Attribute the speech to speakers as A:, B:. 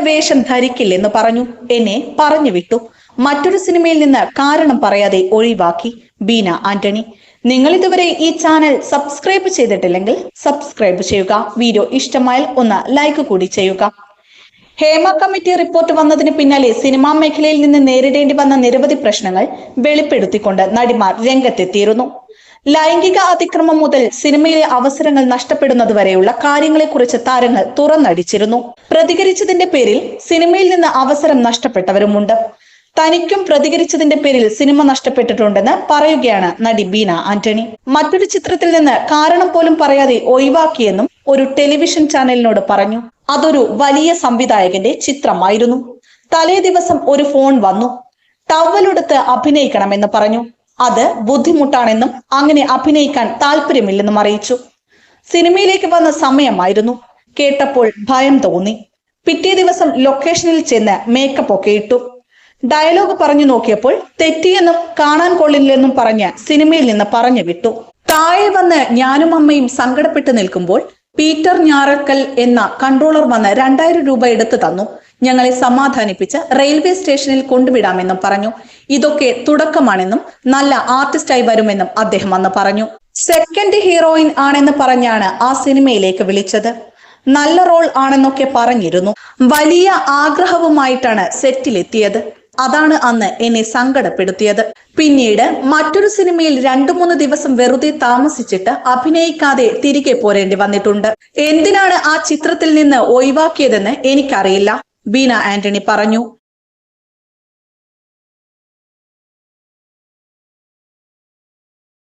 A: വേഷം ധരിക്കില്ലെന്ന് പറഞ്ഞു. എന്നെ പറഞ്ഞു വിട്ടു. മറ്റൊരു സിനിമയിൽ നിന്ന് കാരണം പറയാതെ ഒഴിവാക്കി. ബീന ആന്റണി. നിങ്ങൾ ഇതുവരെ ഈ ചാനൽ സബ്സ്ക്രൈബ് ചെയ്തിട്ടില്ലെങ്കിൽ സബ്സ്ക്രൈബ് ചെയ്യുക. വീഡിയോ ഇഷ്ടമായാൽ ഒന്ന് ലൈക്ക് കൂടി ചെയ്യുക. ഹേമ കമ്മിറ്റി റിപ്പോർട്ട് വന്നതിന് പിന്നാലെ സിനിമാ മേഖലയിൽ നിന്ന് നേരിടേണ്ടി വന്ന നിരവധി പ്രശ്നങ്ങൾ വെളിപ്പെടുത്തിക്കൊണ്ട് നടിമാർ രംഗത്തെത്തിയിരുന്നു. ലൈംഗിക അതിക്രമം മുതൽ സിനിമയിലെ അവസരങ്ങൾ നഷ്ടപ്പെടുന്നത് വരെയുള്ള കാര്യങ്ങളെക്കുറിച്ച് താരങ്ങൾ തുറന്നടിച്ചിരുന്നു. പ്രതികരിച്ചതിന്റെ പേരിൽ സിനിമയിൽ നിന്ന് അവസരം നഷ്ടപ്പെട്ടവരുമുണ്ട്. തനിക്കും പ്രതികരിച്ചതിന്റെ പേരിൽ സിനിമ നഷ്ടപ്പെട്ടിട്ടുണ്ടെന്ന് പറയുകയാണ് നടി ബീന ആന്റണി. മറ്റൊരു ചിത്രത്തിൽ നിന്ന് കാരണം പോലും പറയാതെ ഒഴിവാക്കിയെന്നും ഒരു ടെലിവിഷൻ ചാനലിനോട് പറഞ്ഞു. അതൊരു വലിയ സംവിധായകന്റെ ചിത്രമായിരുന്നു. തലേ ദിവസം ഒരു ഫോൺ വന്നു. ടവലെടുത്ത് അഭിനയിക്കണമെന്ന് പറഞ്ഞു. അത് ബുദ്ധിമുട്ടാണെന്നും അങ്ങനെ അഭിനയിക്കാൻ താല്പര്യമില്ലെന്നും അറിയിച്ചു. സിനിമയിലേക്ക് വന്ന സമയമായിരുന്നു. കേട്ടപ്പോൾ ഭയം തോന്നി. പിറ്റേ ദിവസം ലൊക്കേഷനിൽ ചെന്ന് മേക്കപ്പ് ഒക്കെ ഇട്ടു. ഡയലോഗ് പറഞ്ഞു നോക്കിയപ്പോൾ തെറ്റിയെന്നും കാണാൻ കൊള്ളില്ലെന്നും പറഞ്ഞ് സിനിമയിൽ നിന്ന് പറഞ്ഞു വിട്ടു. താഴെ വന്ന് ഞാനും അമ്മയും സങ്കടപ്പെട്ട് നിൽക്കുമ്പോൾ പീറ്റർ ഞാറക്കൽ എന്ന കൺട്രോളർ വന്ന് രണ്ടായിരം രൂപ എടുത്തു തന്നു. ഞങ്ങളെ സമാധാനിപ്പിച്ച് റെയിൽവേ സ്റ്റേഷനിൽ കൊണ്ടുവിടാമെന്നും പറഞ്ഞു. ഇതൊക്കെ തുടക്കമാണെന്നും നല്ല ആർട്ടിസ്റ്റായി വരുമെന്നും അദ്ദേഹം അന്ന് പറഞ്ഞു. സെക്കൻഡ് ഹീറോയിൻ ആണെന്ന് പറഞ്ഞാണ് ആ സിനിമയിലേക്ക് വിളിച്ചത്. നല്ല റോൾ ആണെന്നൊക്കെ പറഞ്ഞിരുന്നു. വലിയ ആഗ്രഹവുമായിട്ടാണ് സെറ്റിലെത്തിയത് അതാണ് അന്ന് എന്നെ സങ്കടപ്പെടുത്തിയത്. പിന്നീട് മറ്റൊരു സിനിമയിൽ രണ്ടു മൂന്ന് ദിവസം വെറുതെ താമസിച്ചിട്ട് അഭിനയിക്കാതെ തിരികെ പോരേണ്ടി വന്നിട്ടുണ്ട്. എന്തിനാണ് ആ ചിത്രത്തിൽ നിന്ന് ഒഴിവാക്കിയതെന്ന് എനിക്കറിയില്ല. ബീന ആന്റണി പറഞ്ഞു.